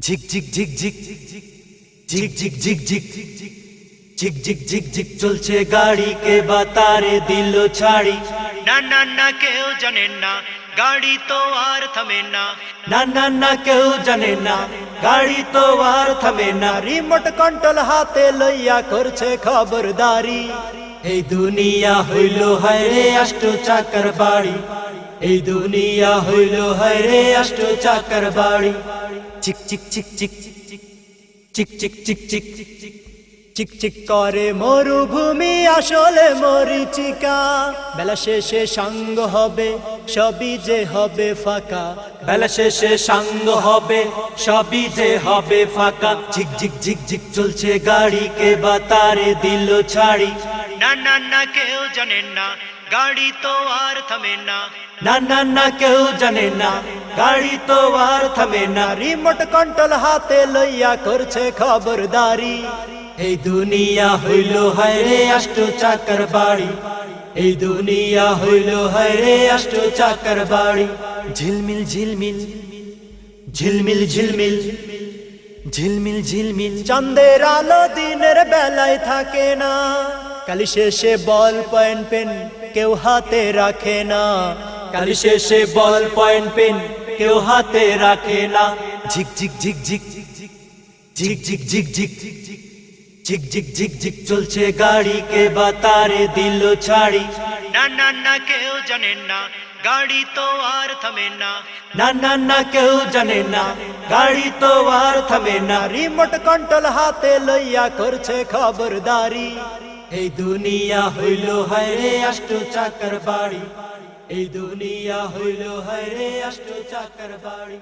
ঝিক ঝিক ঝিক ঝিক ঝিক ঝিক ঝিক ঝিক ঝিক ঝিক ঝিক ঝিক চলছে গাড়ি কে বাতারে দিল ছাড়ি না না না কেউ জানেন না গাড়ি তো আর থামে না না না না কেউ জানে না গাড়ি তো আর থামে না রিমোট কন্ট্রোল হাতে লইয়া করছে খবরদারি এই দুনিয়া হইল হায় রে অষ্ট চাকার বাড়ি এই দুনিয়া হইল হায় রে অষ্ট চাকার বাড়ি চিক চিক চিক চিক চিক চিক চিক চিক চিক চিক চিক করে মরুভূমি আসলে মরিচিকা বেলা শেষে সাঙ্গ হবে সবই যে হবে ফাঁকা বেলা শেষে সাঙ্গ হবে সবই যে হবে ফাঁকা ঝিক ঝিক ঝিক ঝিক চলছে গাড়ি কে বা তারে দিল ছাড়ি না না না কেউ জানেন না গাড়ি তো আর থামে না না না না কেউ জানে না গাড়ি তো আর থামে না রিমোট কন্ট্রোল হাতে লইয়া করছে খবরদারি এই দুনিয়া হইল হায় রে অষ্ট চাকার বাড়ি এই দুনিয়া হইল হায় রে অষ্ট চাকার বাড়ি ঝিলমিল ঝিলমিল ঝিলমিল ঝিলমিল ঝিলমিল ঝিলমিল চাঁদের আলো দিনের বেলায় থাকে না কালি শেষে বল পয়েন্ট পেন কেউ হাতে রাখে না কালি শেষে বল পয়েন্ট পেন কেউ হাতে রাখে না ঝিক ঝিক ঝিক ঝিক ঝিক ঝিক ঝিক ঝিক ঝিক ঝিক ঝিক ঝিক ঝিক চলছে গাড়ি কে বাতারে দিল ছাড়ি না না না কেউ জানেন না গাড়ি তো আর থামে না না না না কেউ জানে না গাড়ি তো আর থামে না রিমোট কন্ট্রোল হাতে লইয়া করছে খবরদারি এই দুনিয়া হইল হায় আষ্ট চাকার বাড়ি। এই দুনিয়া হইল হায় আষ্ট চাকার বাড়ি।